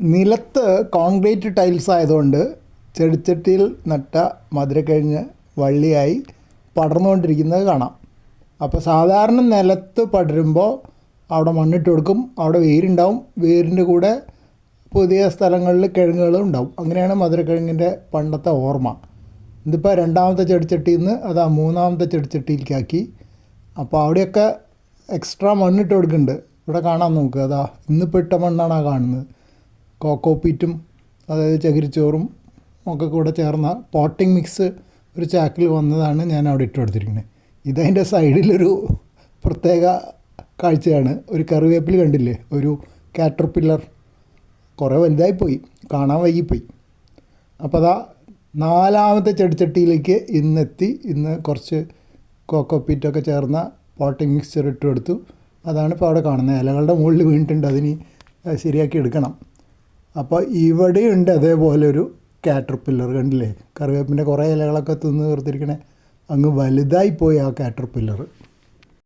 നിലത്ത് concrete tiles ആയതുകൊണ്ട് ചെടിച്ചട്ടിയിൽ നട്ട മധുരക്കിഴങ്ങ് വള്ളിയായി പടർന്നുകൊണ്ടിരിക്കുന്നത് കാണാം. അപ്പോൾ സാധാരണ നിലത്ത് പടരുമ്പോൾ അവിടെ മണ്ണിട്ട് കൊടുക്കും അവിടെ വേരുണ്ടാവും വേരിന്റെ കൂടെ പുതിയ സ്ഥലങ്ങളിൽ കിഴങ്ങുകളും ഉണ്ടാവും. അങ്ങനെയാണ് മധുരക്കിഴങ്ങിന്റെ പണ്ടത്തെ ഓർമ്മ. ഇതിപ്പോൾ രണ്ടാമത്തെ ചെടിച്ചട്ടിയിൽ നിന്ന് അതാ മൂന്നാമത്തെ ചെടിച്ചട്ടിയിലേക്കാക്കി. അപ്പോൾ അവിടെയൊക്കെ എക്സ്ട്രാ മണ്ണിട്ട് കൊടുക്കുന്നുണ്ട്. ഇവിടെ കാണാൻ നോക്കുക അതാ ഇന്നിപ്പോൾ ഇട്ട മണ്ണാണ് ആ കാണുന്നത്. കോക്കോപ്പീറ്റും അതായത് ചകിരിച്ചോറും ഒക്കെ കൂടെ ചേർന്ന പോട്ടിംഗ് മിക്സ് ഒരു ചാക്കിൽ വന്നതാണ് ഞാൻ അവിടെ ഇട്ട് കൊടുത്തിരിക്കുന്നത് ഇതതിന്റെ സൈഡിലൊരു പ്രത്യേക കാഴ്ചയാണ്. ഒരു കറിവേപ്പിൽ കണ്ടില്ലേ? ഒരു കാറ്റർ പില്ലർ. കുറേ വലുതായിപ്പോയി. കാണാൻ വൈകിപ്പോയി. അപ്പോൾ അതാ നാലാമത്തെ ചെടിച്ചട്ടിയിലേക്ക് ഇന്നെത്തി. ഇന്ന് കുറച്ച് കോക്കോപ്പീറ്റൊക്കെ ചേർന്ന പോട്ടിംഗ് മിക്സ്ചർ ഇട്ട് കൊടുത്തു അതാണ് ഇപ്പോൾ അവിടെ കാണുന്നത്. ഇലകളുടെ മുകളിൽ വീണിട്ടുണ്ട്. അതിന് ശരിയാക്കി എടുക്കണം. അപ്പോൾ ഇവിടെയുണ്ട് അതേപോലെ ഒരു കാറ്റർ പില്ലർ കണ്ടില്ലേ? കറിവേപ്പിന്റെ കുറേ ഇലകളൊക്കെ തിന്ന് തീർത്തിരിക്കണേ. അങ്ങ് വലുതായി വലുതായിപ്പോയി ആ കാറ്റർ പില്ലർ